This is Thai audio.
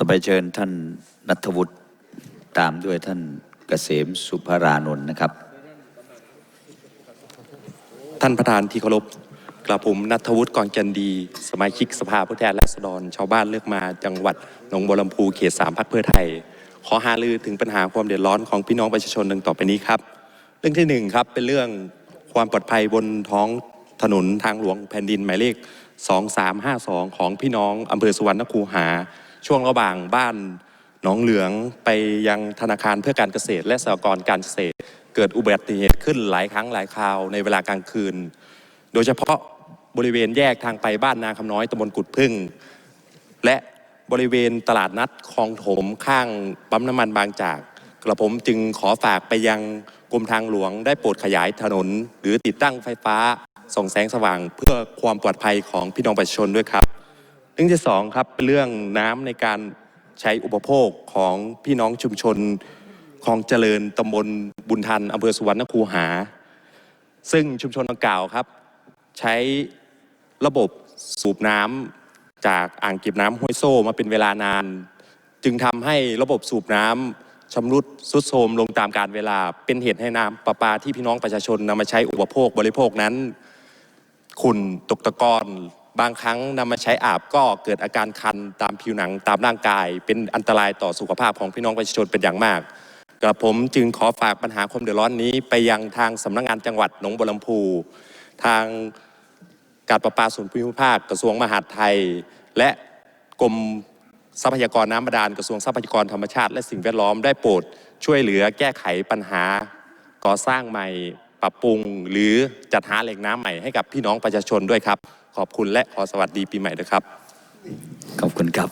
ต่อไปเชิญท่านนัทวุฒิตามด้วยท่านเกษมสุภารานนท์นะครับ ท่านประธานที่เคารพกระผมนัทวุฒิกองจันดี สมาชิกสภาผู้แทนราษฎร ชาวบ้านเลือกมาจังหวัดหนองบัวลำพูเขตสามพักเพื่อไทย ขอหารือถึงปัญหาความเดือดร้อนของพี่น้องประชาชนดังต่อไปนี้ครับ เรื่องที่หนึ่งครับเป็นเรื่องความปลอดภัยบนท้องถนนทางหลวงแผ่นดินหมายเลข 2352 ของพี่น้องอำเภอสุวรรณคูหา ช่วงระหว่างบ้านหนองเหลืองไปยังธนาคารเพื่อการเกษตร และสหกรณ์การเกษตร เกิดอุบัติเหตุขึ้นหลายครั้งหลายคราวในเวลากลางคืน โดยเฉพาะบริเวณแยกทางไปบ้านนาคำน้อยตำบลกุดพึ่ง และบริเวณตลาดนัดคลองถมข้างปั๊มน้ำมันบางจาก กระผมจึงขอฝากไปยังกรมทางหลวงได้โปรดขยายถนน หรือติดตั้งไฟฟ้าส่องแสงสว่างเพื่อความปลอดภัยของพี่น้องประชาชนด้วยครับ เรื่องที่สองครับเป็นเรื่องน้ำในการใช้อุปโภคของพี่น้องชุมชนคลองเจริญตำบลบุญทันอำเภอสุวรรณคูหา ซึ่งชุมชนดังกล่าวครับ ใช้ระบบสูบน้ำจากอ่างเก็บน้ำห้วยโซ่มาเป็นเวลานาน จึงทำให้ระบบสูบน้ำชำรุดทรุดโทรมลงตามการเวลา เป็นเหตุให้น้ำประปาที่พี่น้องประชาชนนำมาใช้อุปโภคบริโภคนั้น ขุ่นตกตะกอน บางครั้งนำมาใช้อาบก็เกิดอาการคันตามผิวหนังตามร่างกาย เป็นอันตรายต่อสุขภาพของพี่น้องประชาชนเป็นอย่างมากกระผมจึงขอฝากปัญหาความเดือดร้อนนี้ ไปยังทางสำนักงานจังหวัดหนองบัวลำพู ทางการประปาส่วนภูมิภาคกระทรวงมหาดไทย และกรมทรัพยากรน้ำบาดาลกระทรวงทรัพยากรธรรมชาติ และสิ่งแวดล้อมได้โปรดช่วยเหลือแก้ไขปัญหาก่อสร้างใหม่ปรับปรุง หรือจัดหาแหล่งน้ำใหม่ให้กับพี่น้องประชาชนด้วยครับ ขอบคุณและขอสวัสดีปีใหม่ด้วยครับ ขอบคุณครับ